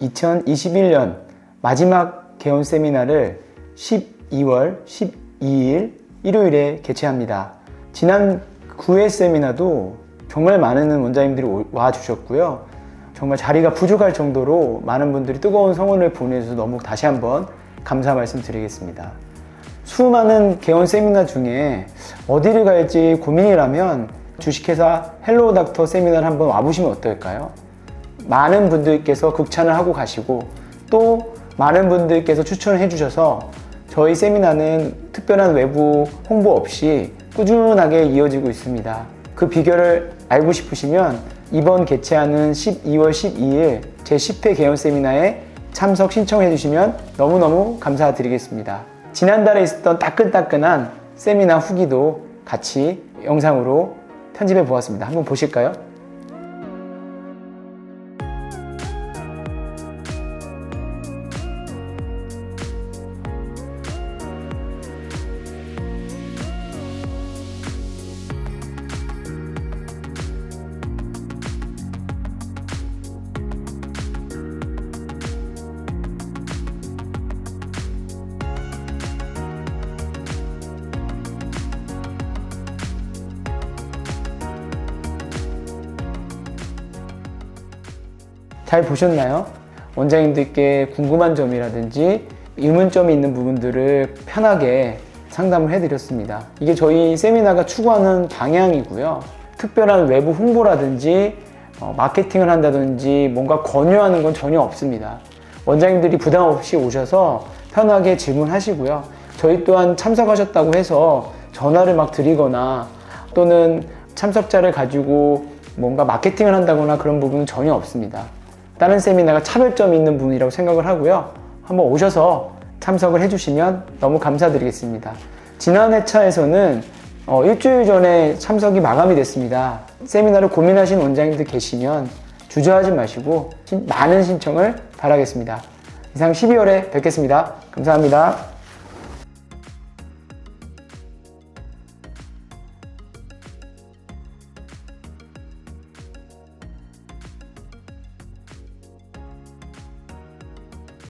2021년 마지막 개원 세미나를 12월 12일 일요일에 개최합니다. 지난 9회 세미나도 정말 많은 원장님들이 오- 와주셨고요. 정말 자리가 부족할 정도로 많은 분들이 뜨거운 성원을 보내주셔서 너무 다시 한번 감사 말씀 드리겠습니다. 수많은 개원 세미나 중에 어디를 갈지 고민이라면 주식회사 헬로우 닥터 세미나를 한번 와보시면 어떨까요? 많은 분들께서 극찬을 하고 가시고 또 많은 분들께서 추천을 해주셔서 저희 세미나는 특별한 외부 홍보 없이 꾸준하게 이어지고 있습니다. 그 비결을 알고 싶으시면 이번 개최하는 12월 12일 제10회 개원 세미나에 참석 신청해 주시면 너무너무 감사드리겠습니다. 지난달에 있었던 따끈따끈한 세미나 후기도 같이 영상으로 편집해 보았습니다. 한번 보실까요? 잘 보셨나요? 원장님들께 궁금한 점이라든지 의문점이 있는 부분들을 편하게 상담을 해드렸습니다. 이게 저희 세미나가 추구하는 방향이고요. 특별한 외부 홍보라든지 어, 마케팅을 한다든지 뭔가 권유하는 건 전혀 없습니다. 원장님들이 부담 없이 오셔서 편하게 질문하시고요. 저희 또한 참석하셨다고 해서 전화를 막 드리거나 또는 참석자를 가지고 뭔가 마케팅을 한다거나 그런 부분은 전혀 없습니다. 다른 세미나가 차별점이 있는 부분이라고 생각을 하고요. 한번 오셔서 참석을 해주시면 너무 감사드리겠습니다. 지난 회차에서는 어, 일주일 전에 참석이 마감이 됐습니다. 세미나를 고민하신 원장님들 계시면 주저하지 마시고 신- 많은 신청을 바라겠습니다. 이상 12월에 뵙겠습니다. 감사합니다.